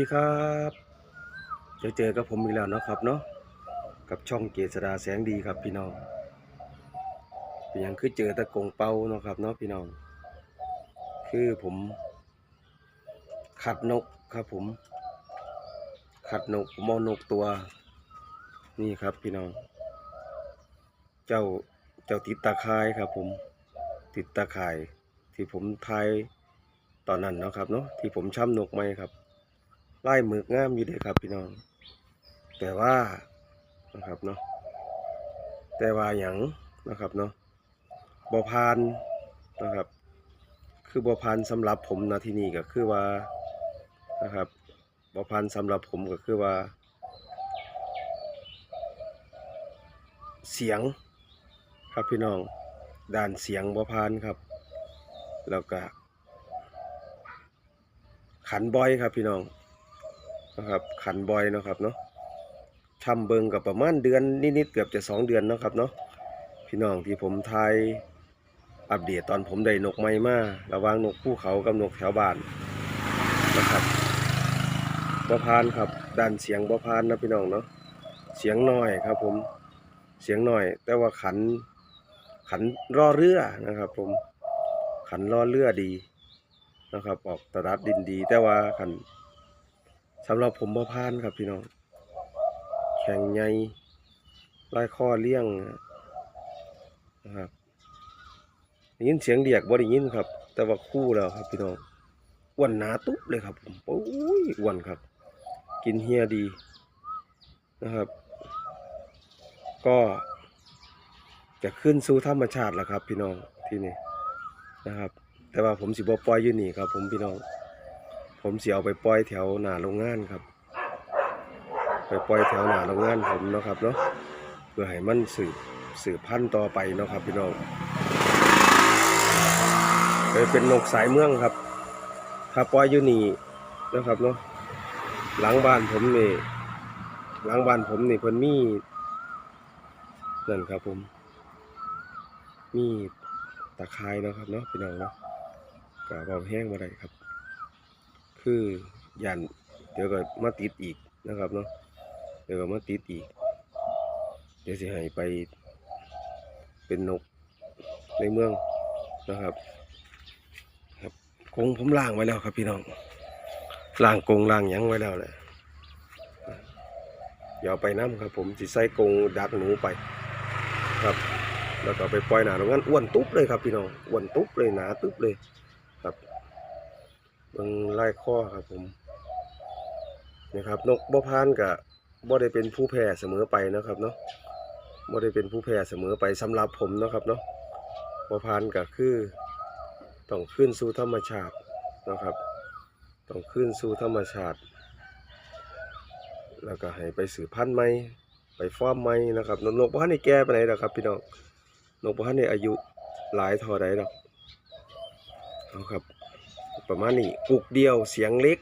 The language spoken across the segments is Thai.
วัสดีครับเจอเจอกับผมอีกแล้วนะครับเนาะกับช่องเกษดาแสงดีครับพี่น้องเป็นยังคือเจอตะกงเป้าเนาะครับเนาะพี่น้อง คือผม ขัดนกครับผม ขัดนกผมเอานกตัว นี่ครับพี่น้อง เจ้าเจ้าติดตาข่ายครับผม ติดตาข่ายที่ผมทายตอนนั้นเนาะครับเนาะที่ผมช้ำนกไหมครับ ไล่หมึกงามอยู่เลยครับพี่น้อง แต่ว่านะครับเนาะแต่ว่าหยังนะครับเนาะบอพานนะครับ คือบอพานสำหรับผมนะที่นี่ก็คือว่านะครับบอพานสำหรับผมก็คือว่า เสียงครับพี่น้องด่านเสียงบอพานครับ แล้วก็ขันบอยครับพี่น้อง นะครับขันบอยนะครับเนาะชำเบิงกับประมาณเดือนนิดๆเกือบจะสองเดือนนะครับเนาะพี่น้องที่ผมทายอัปเดตตอนผมได้นกไม้มาระว่างนกภูเขากับนกแถวบ้านนะครับบ่พานครับด้านเสียงบ่พานนะพี่น้องเนาะเสียงน้อยครับ ผมเสียงน้อย แต่ว่าขันขันรอเรือนะครับ ผมขันรอเรือดีนะครับ ออกตลาดดินดี แต่ว่าขันำหรับผมบ่พานครับพี่น้อง แข่งใหญ่ไล่ข้อเลี้ยงนะครับได้ยินเสียงเดียกบ่ได้ยินครับ แต่ว่าคู่แล้วครับพี่น้องอ้วนหนาตุ๊บเลยครับผมโอ้ยอ้วนครับ กินเฮียดีนะครับ ก็จะขึ้นสู่ธรรมชาติแล้วครับ พี่น้องที่นี่นะครับ แต่ว่าผมสิบ่ปล่อยอยู่นี่ครับ ผมพี่น้อง ผมเสียเอาไปปล่อยแถวหน้าโรงงานครับ ไปปล่อยแถวหน้าโรงงานผมเนาะครับเนาะเพื่อให้มันสืบสืบพันธุ์ต่อไปเนาะครับพี่น้องเคยเป็นนกสายเมืองครับ ถ้าปล่อยอยู่นี่นะครับเนาะหลังบ้านผมนี่หลังบ้านผมนี่เพิ่นมีนั่นครับผม มีตะไคร้เนาะครับเนาะพี่น้องเนาะก็เบาแห้งมาได้ครับ คือยันเดี๋ยวก็มาติดอีกนะครับเนาะเดี๋ยวก็มาติดอีก เดี๋ยวสิให้ไปเป็นนกในเมืองนะครับ ครับกงผมล่างไว้แล้วครับพี่น้องล่างกงล่างยังไว้แล้วแหละเดี๋ยวเอาไปน้ำครับผมสิใส่กงดักหนูไปครับ แล้วก็ไปปล่อยหนาตรงนั้นอ้วนตุ๊บเลยครับพี่น้องอ้วนตุ๊บเลยหนาตุ๊บเลย เบิ่งไล่ข้อครับผมนี่ครับนกบ่พานกับบ่ได้เป็นผู้แพ้เสมอไปนะครับเนาะบ่ได้เป็นผู้แพ้เสมอไปสำหรับผมนะครับเนาะบ่พานก็คือต้องขึ้นสู่ธรรมชาตินะครับต้องขึ้นสู่ธรรมชาติ แล้วก็ให้ไปสืบพันธุ์ใหมไปฟอมใหมนะครับนกบ่ทันได้แก่ปานใดดอกครับพี่น้องนกบ่ทันได้อายุหลายเท่าใดดอกเอาครับ ประมาณนี้ปลูกเดียวเสียงเล็ก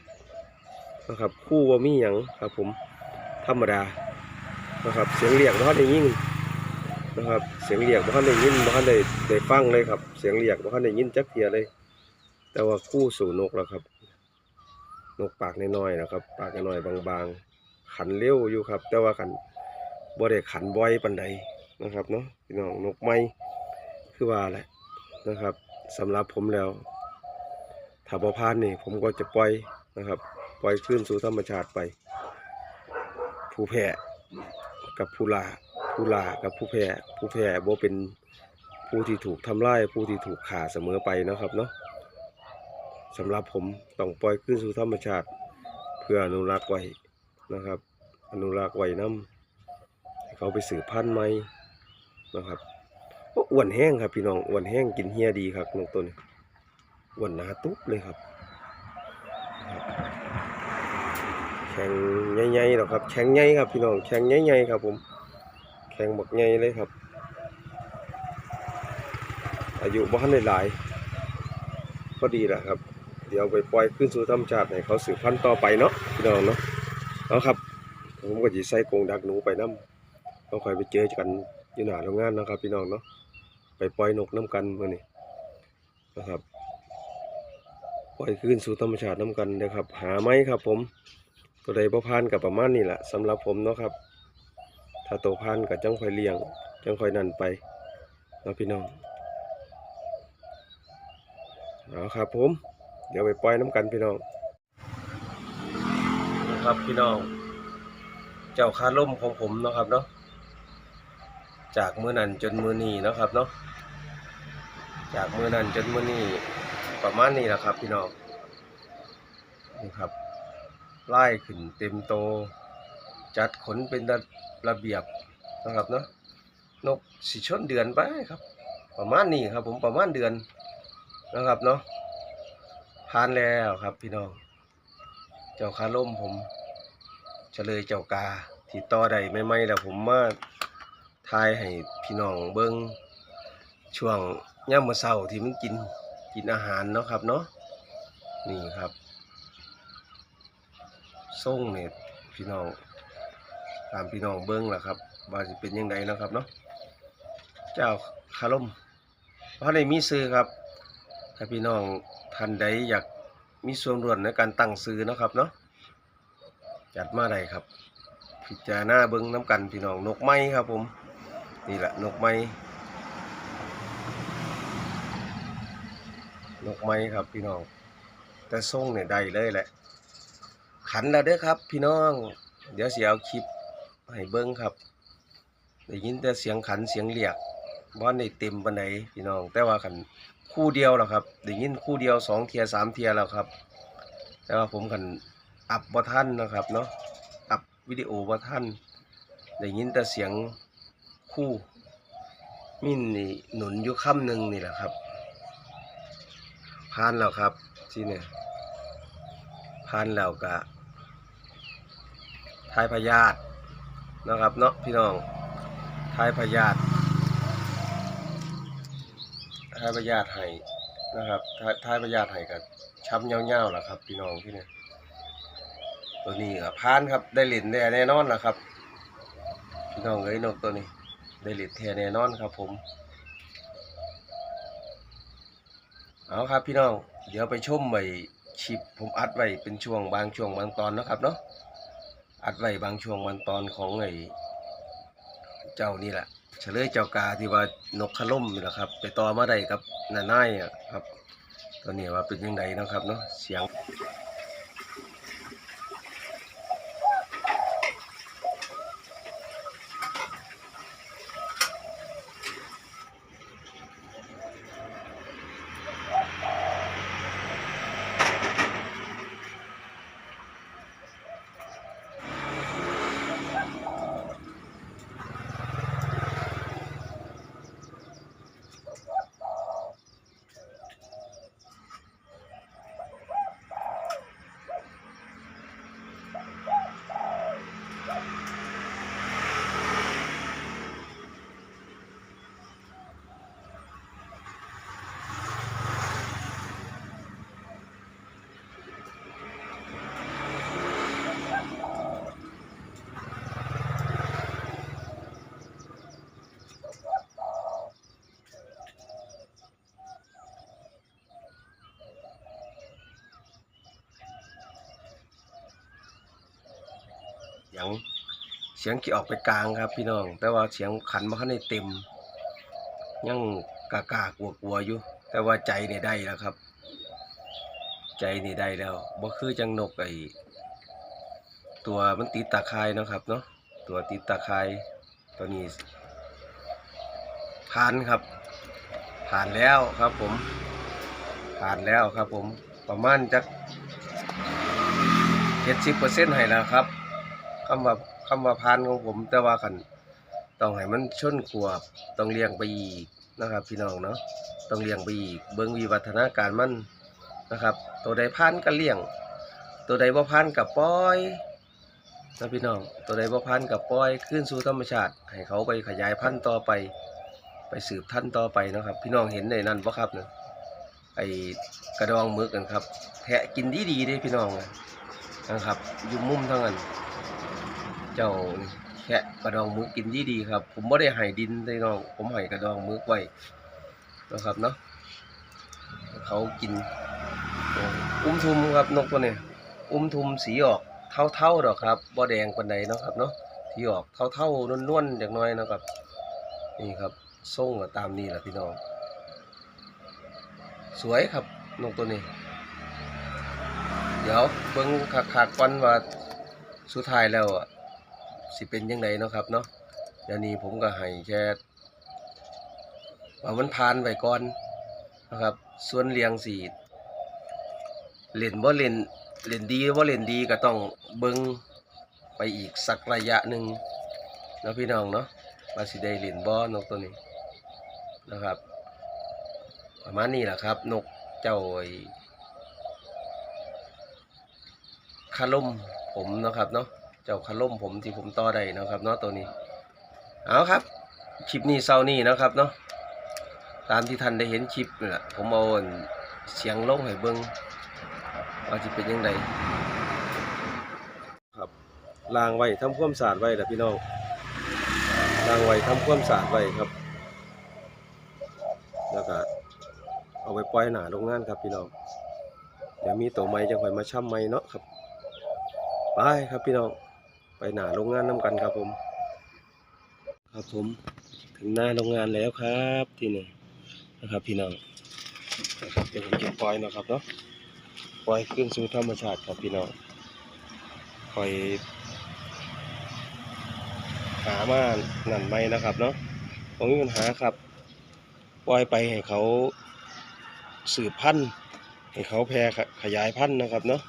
นะครับคู่ว่ามีหยังครับผมธรรมดานะครับเสียงเรียกบ่ทันได้ยินนะครับเสียงเรียกบ่ทันได้ยินบ่ทันได้ได้ฟังเลยครับเสียงเรียกบ่ทันได้ยินจักเทียเลย แต่ว่าคู่สู่นกแล้วครับ นกปากน้อยๆนะครับ ปากน้อยบางๆ ขันเร็วอยู่ครับ แต่ว่าขันบ่ได้ขันบ่อยปานใดนะครับเนาะพี่น้องนกไม้คือว่าแหละนะครับสำหรับผมแล้ว ถ้าบ่พานนี่ผมก็จะปล่อยนะครับ ปล่อยขึ้นสู่ธรรมชาติไป ผู้แพ้กับผู้ลาผู้ลากับผู้แพ้ผู้แพ้บ่เป็นผู้ที่ถูกทำร้ายผู้ที่ถูกฆ่าเสมอไปนะครับเนาะสำหรับผมต้องปล่อยขึ้นสู่ธรรมชาติ เพื่ออนุรักษ์ไว้นะครับ อนุรักษ์ไว้นํให้เขาไปสืบพันธุ์ใหมนะครับอ้อ้วนแห้งครับพี่น้องอ้วนแห้งกินเฮียดีครับนกตัวนี้ อ้วนหนาตุ๊บเลยครับแข่งใหญ่ๆหรอกครับแข่งใหญ่ครับพี่น้องแข่งใหญ่ๆครับผมแข่งบักใหญ่เลยครับ อายุบ้านได้หลายก็ดีแหละครับ เดี๋ยวไปปล่อยขึ้นสู่ธรรมชาติให้เขาสืบพันธุ์ต่อไปเนาะพี่น้องเนาะเอาครับ ผมก็จะใส่กรงดักหนูไปน้ำต้องคอยไปเจอกันอยู่หน้าโรงงานนะครับ พี่น้องเนาะไปปล่อยนกน้ำกันมื่อนี้นะครับ ปล่อยคืนสู่ธรรมชาติน้ำกันเด้อครับ หาไหมครับ ผมตัวใดบ่ผ่านกับประมาณนี้แหละสำหรับผมเนาะครับ ถ้าโตัวผ่านก็จังค่อยเลี้ยง จังค่อยนั่นไปนาะพี่น้องเอาครับ ผม เดี๋ยวไปปล่อยน้ำกันพี่น้องนะครับพี่น้อง เจ้าคาล่มของผมเนาะครับเนาะจากมือนั้นจนมือนี้นะครับเนาะจากมือนั้นจนมือนี้ ประมาณนี้แหละครับ พี่น้องนี่ครับไล่ขึ้นเต็มโต จัดขนเป็นระระเบียบนะครับเนาะนกสีชนเดือนไปครับ ประมาณนี้ครับ ผมประมาณเดือนนะครับเนาะผ่านแล้วครับพี่น้อง เจ้าคาล่มผมเฉลยเจ้ากาที่ต่อใดไม่ไม่แล้วผมมาทายให้พี่น้องเบิ้งช่วงย่ามมื้อเช้าที่มันกิน กินอาหารเนาะครับเนาะนี่ครับส่งเนี่ยพี่น้องตามพี่น้องเบิ้งแหละครับว่าจะเป็นยังไงนาะครับเนาะเจ้าคารมเพราะในมีซื้อครับ ถ้าพี่น้องท่านใดอยากมีส่วนร่วมในการตั้งซื้อนะครับเนาะจัดมาได้ครับ พิจารณาเบิ้งน้ำกันพี่น้องนกไม้ครับผม นี่แหละนกไม้ กไม้ครับ พี่น้อง แต่ส่งเนี่ยได้เลยแหละ ขันแล้วเด้อครับ พี่น้อง เดี๋ยวเสียเอาคลิปให้เบิ้งครับได้ยินแต่เสียงขันเสียงเรียกบ่ในเต็มปานใดพี่น้อง แต่ว่าขันคู่เดียวแล้วครับได้ยินคู่เดียวสองเทียสามเทียแล้วครับ แต่ว่าผมขันอัพบ่ทันนะครับเนาะอัพวิดีโอบ่ทันได้ยินแต่เสียงคู่มินนี่หนุนอยู่ค่ำหนึ่งนี่แหละครับ ผ่านแล้วครับที่เนี่ยผ่านแล้วกะทายพยาธินะครับเนาะพี่น้องทายพยาธิทายพยาธิให้นะครับทายทายพยาธิให้กับช้ำเงาๆล่ะครับ พี่น้องที่เนี่ยตัวนี้ครับพานครับได้เหรียญแน่นอนล่ะครับ พี่น้องเอ้ยนกตัวนี้ ได้เหรียญแท้แน่นอนครับ ผม เอาครับพี่น้อง เดี๋ยวไปชมใบชิปผมอัดไว้เป็นช่วงบางช่วงบางตอนนะครับเนาะ อัดไว้บางช่วงบางตอนของไอ้เจ้านี่แหละเฉลยเจ้ากาที่ว่านกขล่มนี่แหละครับ ไปต่อมาได้กับนาน่ายครับ ตอนนี้ว่าเป็นยังไงนะครับเนาะ เสียงเสียงเสียงกี่ออกไปกลางครับ พี่น้อง แต่ว่าเสียงขันมาข้างในเต็ม ยังกากากลัวกลัวๆอยู่ แต่ว่าใจนี่ได้แล้วครับ ใจนี่ได้แล้วบ่คือจังนกไอตัวมันติดตาคายนะครับเนาะตัวติดตาคายตัวนี้ผ่านครับ ผ่านแล้วครับผม ผ่านแล้วครับผมประมาณจักเจ็ดสิบเปอร์เซ็นต์ให้แล้วครับ คำว่าคำว่าผ่านของผม แต่ว่าขันต้องให้มันชนขวบต้องเลี้ยงไปอีกนะครับ พี่น้องเนาะต้องเลี้ยงไปอีก เบิ้งวิวัฒนาการมันนะครับ ตัวใดผ่านก็เลี้ยง ตัวใดบ่ผ่านก็ปล่อยนะพี่น้องตัวใดบ่ผ่านก็ปล่อยขึ้นสู่ธรรมชาติ ให้เขาไปขยายพันธุ์ต่อไป ไปสืบพันต่อไปนะครับ พี่น้องเห็นในนั้นบ่ครับเนี่ยไอ้กระดองมึกกันครับแทะกินดีดีเด้พี่น้องนะครับอยู่มุมทั้งนั้น เจ้าแคะกระดองมึกกินดีดีครับ ผมไม่ได้ให้ดินเลยน้องผมให้กระดองมึกไว้นะครับเนาะเขากิน อุ้มทุมครับนกตัวนี้อุ้มทุมสีออกเท่าๆดอกครับบ่แดงปานใดเนาะครับเนาะสีออกเท่าๆนวลๆจักน่อยนะครับ นี่ครับส่งก็ตามนี้แหละพี่น้องสวยครับนกตัวนี้ เดี๋ยวเบิ่งคักๆก่อนว่าสุดท้ายแล้วอะ สิเป็นยังไงเนาะครับเนาะเดี๋ยวนี้ผมก็ให้แค่ว่ามันผ่านไปก่อนนะครับ ส่วนเลียงสีเล่นบ่เล่นเล่นดีบ่เล่นดีก็ต้องเบิ่งไปอีกสักระยะหนึ่งนะพี่น้องเนาะว่าสิได้เล่นบ่นกตัวนี้นะครับ ประมาณนี้แหละครับ นกเจ้าคาล่มผมนะครับเนาะ จ้าคาล่มผมที่ผมต่อได้นะครับเนาะตัวนี้ เอาครับคลิปนี้เศร้านี้เนะครับเนาะตามที่ท่านได้เห็นคลิปนี่แหละผมเอาเสียงลงให้เบิ่งว่าจะเป็นยังไงครับล้างไว้ทำความสะอาดไว้ล่ะพี่น้องล้างไว้ทำความสะอาดไว้ครับ แล้วก็เอาไปปล่อยหนาโรงงานครับพี่น้องเดี๋ยวมีตัวไม้จะคอยมาช่ำไม้เนาะครับไปครับพี่น้อง ไปหนาโรงงานน้ำกันครับผม ครับผมถึงหน้าโรงงานแล้วครับที่นี่นะครับพี่น้องนะครับเดี๋ยวผมจะปล่อยนะครับเนาะปล่อยขึ้นสู่ธรรมชาติครับพี่น้องคอยหามานั่นไหมนะครับเนาะผมมีปัญหาครับ ปล่อยไปให้เขาสืบพันธุ์ให้เขาแพร่ขยายพันธุ์นะครับเนาะ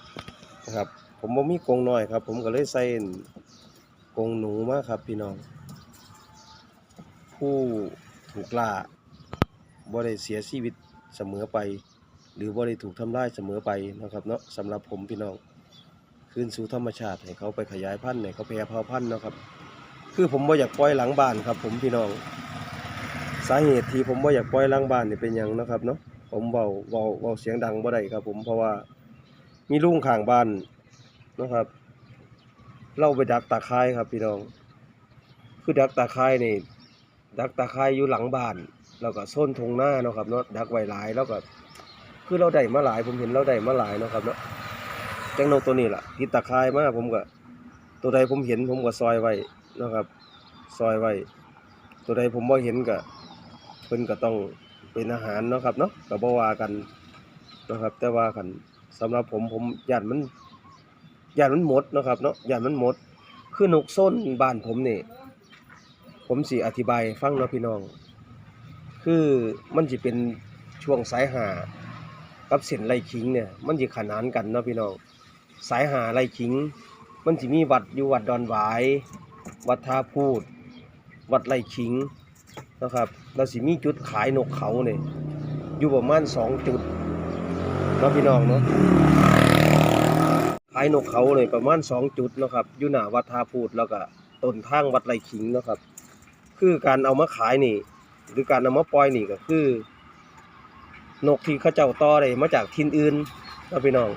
นะครับ ผมบ่มีกงน้อยครับ ผมก็เลยใส่กงหนูมาครับ พี่น้อง ผู้ถูกล่าบ่ได้เสียชีวิตเสมอไป หรือบ่ได้ถูกทำลายเสมอไปนะครับเนาะสำหรับผมพี่น้องคืนสู่ธรรมชาติให้เขาไปขยายพันธุ์ให้เขาแพร่เผ่าพันธุ์นะครับ คือผมบ่อยากปล่อยหลังบ้านครับ ผมพี่น้อง สาเหตุที่ผมบ่อยากปล่อยหล้างบ้านนี่เป็นยังนะครับเนาะผมเว้าเว้าเว้าเสียงดังบ่ได้ครับ ผมเพราะว่ามีลุงข้างบ้าน นะครับ เราไปดักตาคายครับพี่น้อง คือดักตาคายนี่ ดักตาคายอยู่หลังบ้านแล้วก็ส้นทงหน้าเนาะครับเนาะดักไวหลายแล้วก็ คือเราได้มาหลาย ผมเห็นเราได้มาหลายเนาะครับเนาะจังนกตัวนี้ล่ะที่ตาคายมากผมก็ ตัวใดผมเห็นผมก็ซอยไว้นะครับ ซอยไว้ ตัวใดผมบ่เห็นก็เพิ่นก็ต้องเป็นอาหารเนาะครับเนาะก็บ่ว่ากันนะครับ แต่ว่าคันสำหรับผมผมย่านมัน ย่านมันหมดนะครับเนาะย่านมันหมด คือนกส้นบ้านผมนี่ ผมสิอธิบายฟังเนาะพี่น้อง คือมันสิเป็นช่วงสายหากับเส้นไรขิงเนี่ย มันสิขนานกันเนาะพี่น้อง สายหาไรขิง มันสิมีวัดอยู่วัดดอนหวาย วัดท่าพูด วัดไรขิงนะครับแล้วสิมีจุดขายนกเขาเนี่ยอยู่ประมาณสองจุดเนาะพี่น้องเนาะายนกเขาเนี่ยประมาณสองจุดนะครับอยู่หน้าวัดทาพูดแล้วก็ต้นทางวัดไรขิงนะครับ คือการเอามาขายนี่ หรือการเอามาปล่อยนี่ก็คือ นกที่เขาเจ้าต่อได้มาจากทินอื่นนาะพี่น้อง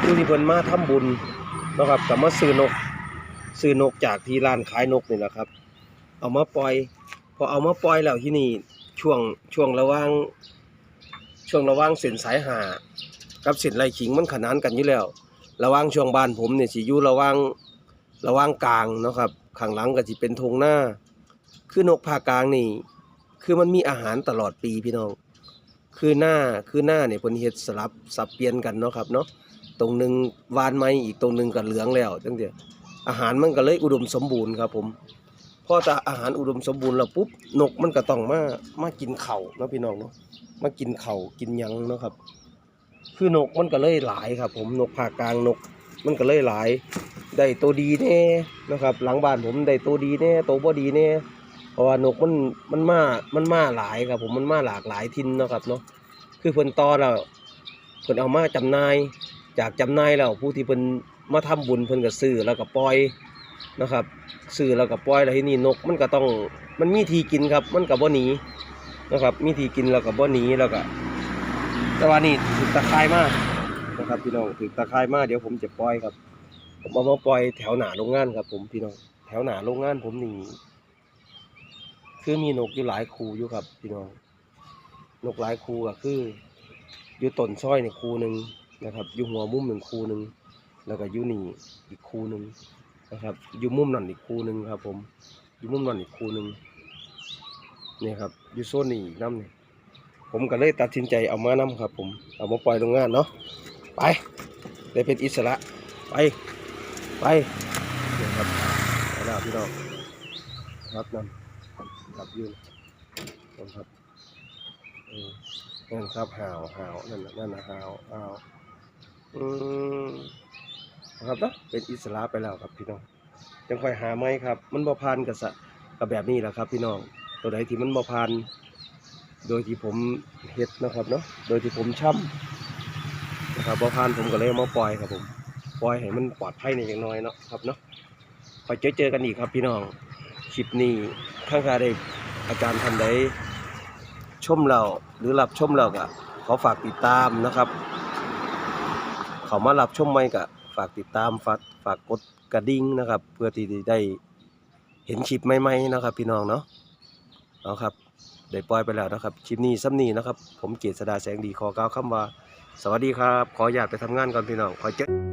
ผู้ที่เพิ่นมาทำบุญนะครับก็มาซื้อนกซื้อนกจากที่ร้านขายนกนี่แหละครับ เอามาปล่อยพอเอามาปล่อยแล้วที่นี่ช่วงช่วงระว่างช่วงระว่างเส้นสายหากับเส้นไรขิงมันขนานกันอยู่แล้ว ระว่างช่วงบ้านผมเนี่ยสิอยู่ระว่างระว่างกลางเนาะครับข้างหลังก็สิเป็นทงหน้า คือนกภากลางนี่ คือมันมีอาหารตลอดปีพี่น้อง คือหน้าคือหน้าเนี่ยเพิ่นเฮ็ดสลับสับเปลี่ยนกันเนาะครับเนาะตรงหนึงวานไหมอีกตรงหนึงก็เหลืองแล้วจังซี่อาหารมันก็เลยอุดมสมบูรณ์ครับผมพอจะอาหารอุดมสมบูรณ์แล้วปุ๊บนกมันก็ต้องมามากินเข่าเนาะพี่น้องเนาะมากินเข่ากินยังเนาะครับ คือนกมันก็เลยหลายครับ ผมนกภากลางนก มันก็เลยหลาย ได้ตัวดีแน่นะครับ หลังบ้านผมได้ตัวดีแน่ตัวบ่ดีแน่เพราะว่านกมันมันมามันมาหลายครับ ผมมันมาหลากหลายทินนะครับเนาะคือเพิ่นต่อแล้วเพิ่นเอามาจำนาย จากจำนายแล้วผู้ที่เพิ่นมาทำบุญเพิ่นก็ซื้อแล้วก็ปล่อยนะครับซื้อแล้วก็ปล่อยแล้วที่นี่นก มันก็ต้องมันมีทีกินครับ มันก็บ่หนีนะครับ มีทีกินแล้วก็บ่หนีแล้วก็ แต่ว่านี่ถูกตะไคร้มากนะครับพี่น้องถูกตะไคร้มากเดี๋ยวผมจะปล่อยครับ ผมเอามาปล่อยแถวหนาโรงงานครับ ผมพี่น้องแถวหนาโรงงานผมนี่คือมีนกอยู่หลายคูอยู่ครับ พี่น้องนกหลายคูก็คือ อยู่ต้นซอยนี่คูหนึ่งนะครับ อยู่หัวมุมหนึ่งคูหนึ่งแล้วก็อยู่นี่อีกคูหนึ่งนะครับอยู่มุมนั่นอีกคูหนึ่งครับ ผมอยู่มุมนั่นอีกคูหนึ่งนี่ครับอยู่โซนนี้อีกน้ำนี่ ผมก็เลยตัดสินใจเอามานํครับ ผมเอามาปล่อยโรงงานเนาะไปได้เป็นอิสระไปไปนี่ครับล้วพี่น้องครับนั่นครับยืนนะครับเออนั่นครับหาวหาวนั่นนั่นนะหาวหาวอืมครับนะเป็นอิสระไปแล้วครับพี่น้องยังค่อยหาไหมครับ มันบ่ผ่านกับสะกับแบบนี้แหละครับ พี่น้องตัวไหนที่มันบ่ผ่าน โดยที่ผมเฮ็ดนะครับเนาะโดยที่ผมช้ำนะครับบ่ผ่านผมก็เลยมาปล่อยครับผมปล่อยให้มันปลอดภัยในอย่างน้อยเนาะครับเนาะคอยเจอเจอกันอีกครับพี่น้องคลิปนี้ข้างคาได้อาจารย์ท่านใดชมเราหรือรับชมเราก็ขอฝากติดตามนะครับเขามารับชมใหม่ก็ฝากติดตามฝากฝากกดกระดิ่งนะครับ เพื่อที่จะได้เห็นคลิปใหม่ๆนะครับ พี่น้องเนาะเอาครับ ได้ปล่อยไปแล้วนะครับคลิปนี้ซ้ำนี้นะครับ ผมเกียรติสดาแสงดีขอกล่าวคำว่า สวัสดีครับ ขออยากไปทำงานก่อนพี่น้องขอเจอ